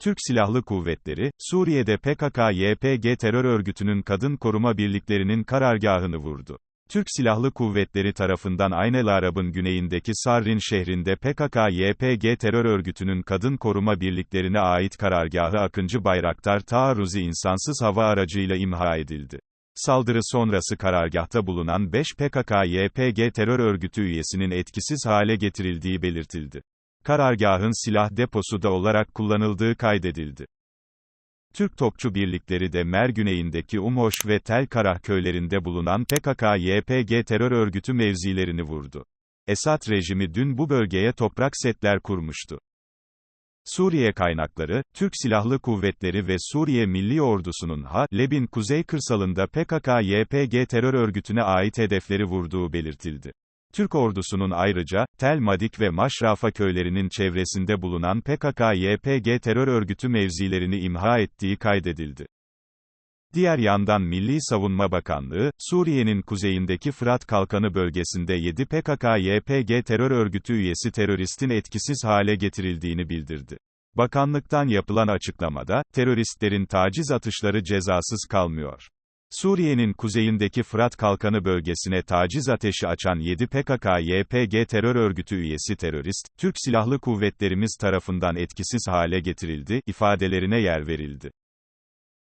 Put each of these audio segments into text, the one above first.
Türk Silahlı Kuvvetleri, Suriye'de PKK-YPG terör örgütünün kadın koruma birliklerinin karargahını vurdu. Türk Silahlı Kuvvetleri tarafından Aynel Arab'ın güneyindeki Sarrin şehrinde PKK-YPG terör örgütünün kadın koruma birliklerine ait karargahı Akıncı Bayraktar taarruzi insansız hava aracıyla imha edildi. Saldırı sonrası karargahta bulunan 5 PKK-YPG terör örgütü üyesinin etkisiz hale getirildiği belirtildi. Karargahın silah deposu da olarak kullanıldığı kaydedildi. Türk topçu birlikleri de Mer güneyindeki Umhoş ve Tel Karah köylerinde bulunan PKK-YPG terör örgütü mevzilerini vurdu. Esad rejimi dün bu bölgeye toprak setler kurmuştu. Suriye kaynakları, Türk Silahlı Kuvvetleri ve Suriye Milli Ordusu'nun Ha-Lebin kuzey kırsalında PKK-YPG terör örgütüne ait hedefleri vurduğu belirtildi. Türk ordusunun ayrıca, Tel Madik ve Maşrafa köylerinin çevresinde bulunan PKK-YPG terör örgütü mevzilerini imha ettiği kaydedildi. Diğer yandan Milli Savunma Bakanlığı, Suriye'nin kuzeyindeki Fırat Kalkanı bölgesinde 7 PKK-YPG terör örgütü üyesi teröristin etkisiz hale getirildiğini bildirdi. Bakanlıktan yapılan açıklamada, teröristlerin taciz atışları cezasız kalmıyor. Suriye'nin kuzeyindeki Fırat Kalkanı bölgesine taciz ateşi açan 7 PKK-YPG terör örgütü üyesi terörist, Türk Silahlı Kuvvetlerimiz tarafından etkisiz hale getirildi, ifadelerine yer verildi.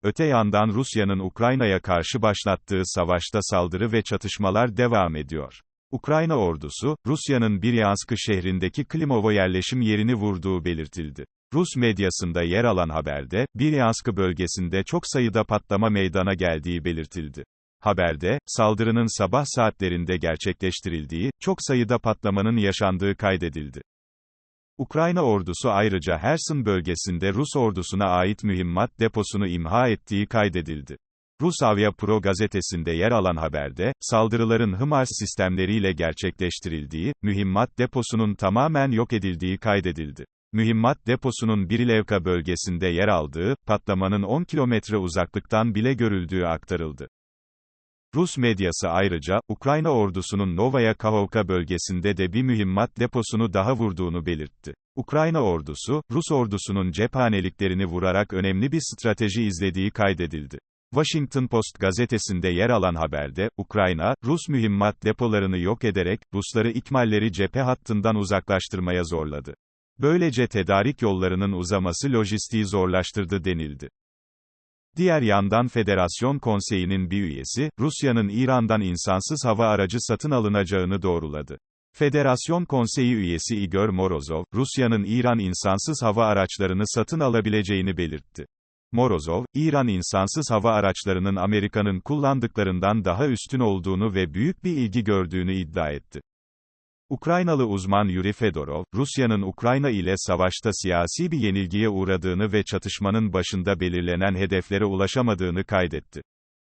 Öte yandan Rusya'nın Ukrayna'ya karşı başlattığı savaşta saldırı ve çatışmalar devam ediyor. Ukrayna ordusu, Rusya'nın Biryanskı şehrindeki Klimovo yerleşim yerini vurduğu belirtildi. Rus medyasında yer alan haberde, Biryanskı bölgesinde çok sayıda patlama meydana geldiği belirtildi. Haberde, saldırının sabah saatlerinde gerçekleştirildiği, çok sayıda patlamanın yaşandığı kaydedildi. Ukrayna ordusu ayrıca Herson bölgesinde Rus ordusuna ait mühimmat deposunu imha ettiği kaydedildi. Rus Avia Pro gazetesinde yer alan haberde, saldırıların HIMARS sistemleriyle gerçekleştirildiği, mühimmat deposunun tamamen yok edildiği kaydedildi. Mühimmat deposunun Birilevka bölgesinde yer aldığı, patlamanın 10 kilometre uzaklıktan bile görüldüğü aktarıldı. Rus medyası ayrıca, Ukrayna ordusunun Novaya Kahovka bölgesinde de bir mühimmat deposunu daha vurduğunu belirtti. Ukrayna ordusu, Rus ordusunun cephaneliklerini vurarak önemli bir strateji izlediği kaydedildi. Washington Post gazetesinde yer alan haberde, Ukrayna, Rus mühimmat depolarını yok ederek, Rusları ikmalleri cephe hattından uzaklaştırmaya zorladı. Böylece tedarik yollarının uzaması lojistiği zorlaştırdı denildi. Diğer yandan Federasyon Konseyi'nin bir üyesi, Rusya'nın İran'dan insansız hava aracı satın alınacağını doğruladı. Federasyon Konseyi üyesi Igor Morozov, Rusya'nın İran insansız hava araçlarını satın alabileceğini belirtti. Morozov, İran insansız hava araçlarının Amerika'nın kullandıklarından daha üstün olduğunu ve büyük bir ilgi gördüğünü iddia etti. Ukraynalı uzman Yuri Fedorov, Rusya'nın Ukrayna ile savaşta siyasi bir yenilgiye uğradığını ve çatışmanın başında belirlenen hedeflere ulaşamadığını kaydetti.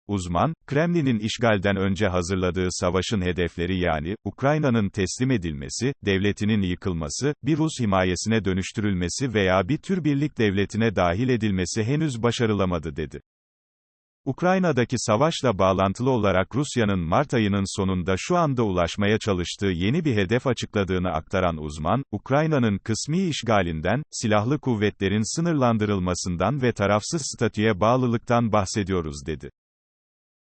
Uzman, Kremlin'in işgalden önce hazırladığı savaşın hedefleri yani, Ukrayna'nın teslim edilmesi, devletinin yıkılması, bir Rus himayesine dönüştürülmesi veya bir tür birlik devletine dahil edilmesi henüz başarılamadı dedi. Ukrayna'daki savaşla bağlantılı olarak Rusya'nın Mart ayının sonunda şu anda ulaşmaya çalıştığı yeni bir hedef açıkladığını aktaran uzman, Ukrayna'nın kısmi işgalinden, silahlı kuvvetlerin sınırlandırılmasından ve tarafsız statüye bağlılıktan bahsediyoruz dedi.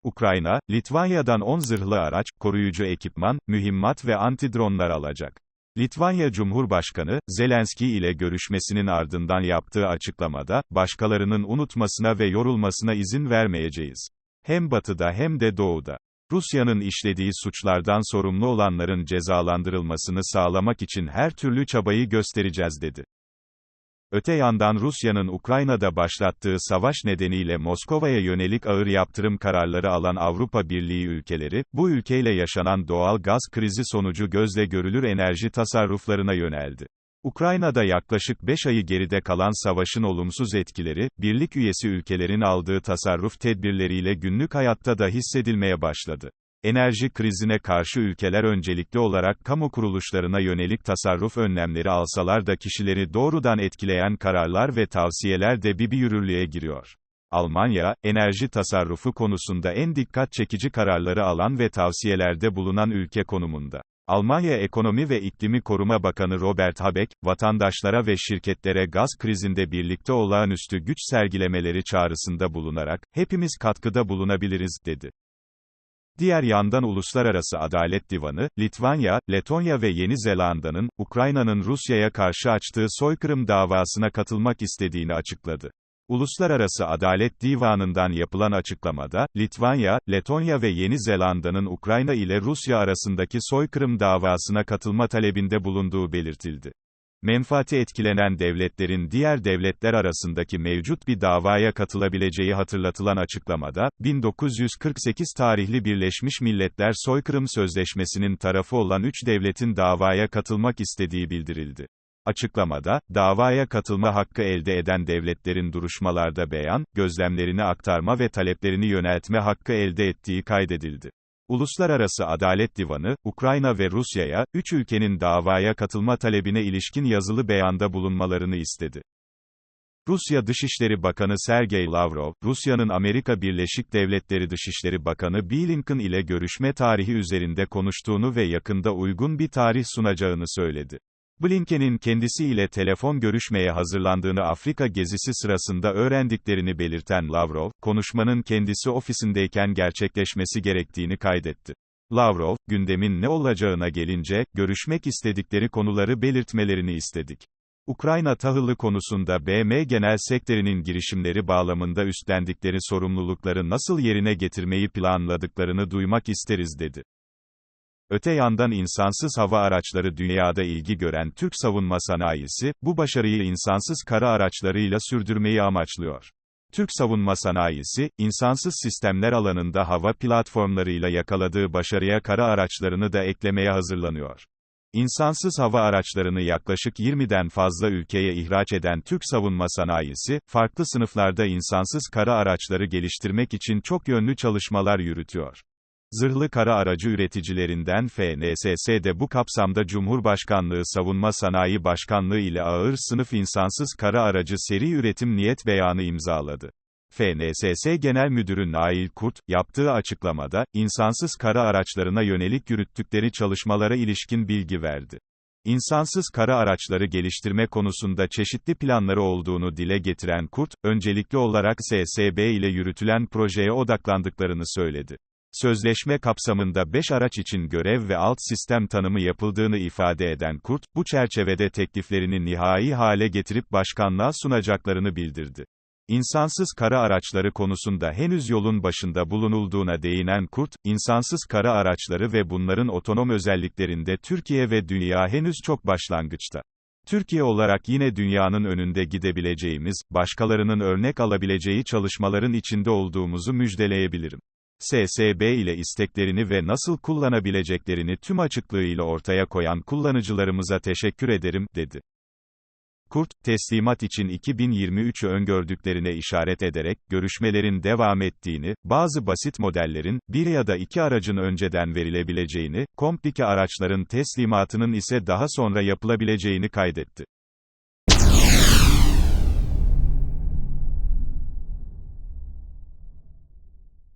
Ukrayna, Litvanya'dan 10 zırhlı araç, koruyucu ekipman, mühimmat ve antidronlar alacak. Litvanya Cumhurbaşkanı, Zelenski ile görüşmesinin ardından yaptığı açıklamada, başkalarının unutmasına ve yorulmasına izin vermeyeceğiz. Hem batıda hem de doğuda. Rusya'nın işlediği suçlardan sorumlu olanların cezalandırılmasını sağlamak için her türlü çabayı göstereceğiz dedi. Öte yandan Rusya'nın Ukrayna'da başlattığı savaş nedeniyle Moskova'ya yönelik ağır yaptırım kararları alan Avrupa Birliği ülkeleri, bu ülkeyle yaşanan doğal gaz krizi sonucu gözle görülür enerji tasarruflarına yöneldi. Ukrayna'da yaklaşık 5 ayı geride kalan savaşın olumsuz etkileri, birlik üyesi ülkelerin aldığı tasarruf tedbirleriyle günlük hayatta da hissedilmeye başladı. Enerji krizine karşı ülkeler öncelikli olarak kamu kuruluşlarına yönelik tasarruf önlemleri alsalar da kişileri doğrudan etkileyen kararlar ve tavsiyeler de bir bir yürürlüğe giriyor. Almanya, enerji tasarrufu konusunda en dikkat çekici kararları alan ve tavsiyelerde bulunan ülke konumunda. Almanya Ekonomi ve İklimi Koruma Bakanı Robert Habeck, vatandaşlara ve şirketlere gaz krizinde birlikte olağanüstü güç sergilemeleri çağrısında bulunarak, hepimiz katkıda bulunabiliriz, dedi. Diğer yandan Uluslararası Adalet Divanı, Litvanya, Letonya ve Yeni Zelanda'nın, Ukrayna'nın Rusya'ya karşı açtığı soykırım davasına katılmak istediğini açıkladı. Uluslararası Adalet Divanı'ndan yapılan açıklamada, Litvanya, Letonya ve Yeni Zelanda'nın Ukrayna ile Rusya arasındaki soykırım davasına katılma talebinde bulunduğu belirtildi. Menfaati etkilenen devletlerin diğer devletler arasındaki mevcut bir davaya katılabileceği hatırlatılan açıklamada, 1948 tarihli Birleşmiş Milletler Soykırım Sözleşmesi'nin tarafı olan üç devletin davaya katılmak istediği bildirildi. Açıklamada, davaya katılma hakkı elde eden devletlerin duruşmalarda beyan, gözlemlerini aktarma ve taleplerini yöneltme hakkı elde ettiği kaydedildi. Uluslararası Adalet Divanı, Ukrayna ve Rusya'ya, üç ülkenin davaya katılma talebine ilişkin yazılı beyanda bulunmalarını istedi. Rusya Dışişleri Bakanı Sergey Lavrov, Rusya'nın Amerika Birleşik Devletleri Dışişleri Bakanı Blinken ile görüşme tarihi üzerinde konuştuğunu ve yakında uygun bir tarih sunacağını söyledi. Blinken'in kendisiyle telefon görüşmeye hazırlandığını Afrika gezisi sırasında öğrendiklerini belirten Lavrov, konuşmanın kendisi ofisindeyken gerçekleşmesi gerektiğini kaydetti. Lavrov, gündemin ne olacağına gelince, görüşmek istedikleri konuları belirtmelerini istedik. Ukrayna tahıllı konusunda BM Genel Sekreterinin girişimleri bağlamında üstlendikleri sorumlulukları nasıl yerine getirmeyi planladıklarını duymak isteriz dedi. Öte yandan insansız hava araçları dünyada ilgi gören Türk savunma sanayisi, bu başarıyı insansız kara araçlarıyla sürdürmeyi amaçlıyor. Türk savunma sanayisi, insansız sistemler alanında hava platformlarıyla yakaladığı başarıya kara araçlarını da eklemeye hazırlanıyor. İnsansız hava araçlarını yaklaşık 20'den fazla ülkeye ihraç eden Türk savunma sanayisi, farklı sınıflarda insansız kara araçları geliştirmek için çok yönlü çalışmalar yürütüyor. Zırhlı kara aracı üreticilerinden FNSS de bu kapsamda Cumhurbaşkanlığı Savunma Sanayi Başkanlığı ile ağır sınıf insansız kara aracı seri üretim niyet beyanı imzaladı. FNSS Genel Müdürü Nail Kurt, yaptığı açıklamada, insansız kara araçlarına yönelik yürüttükleri çalışmalara ilişkin bilgi verdi. İnsansız kara araçları geliştirme konusunda çeşitli planları olduğunu dile getiren Kurt, öncelikli olarak SSB ile yürütülen projeye odaklandıklarını söyledi. Sözleşme kapsamında 5 araç için görev ve alt sistem tanımı yapıldığını ifade eden Kurt, bu çerçevede tekliflerini nihai hale getirip başkanlığa sunacaklarını bildirdi. İnsansız kara araçları konusunda henüz yolun başında bulunulduğuna değinen Kurt, insansız kara araçları ve bunların otonom özelliklerinde Türkiye ve dünya henüz çok başlangıçta. Türkiye olarak yine dünyanın önünde gidebileceğimiz, başkalarının örnek alabileceği çalışmaların içinde olduğumuzu müjdeleyebilirim. SSB ile isteklerini ve nasıl kullanabileceklerini tüm açıklığıyla ortaya koyan kullanıcılarımıza teşekkür ederim, dedi. Kurt, teslimat için 2023'ü öngördüklerine işaret ederek, görüşmelerin devam ettiğini, bazı basit modellerin, bir ya da iki aracın önceden verilebileceğini, komplike araçların teslimatının ise daha sonra yapılabileceğini kaydetti.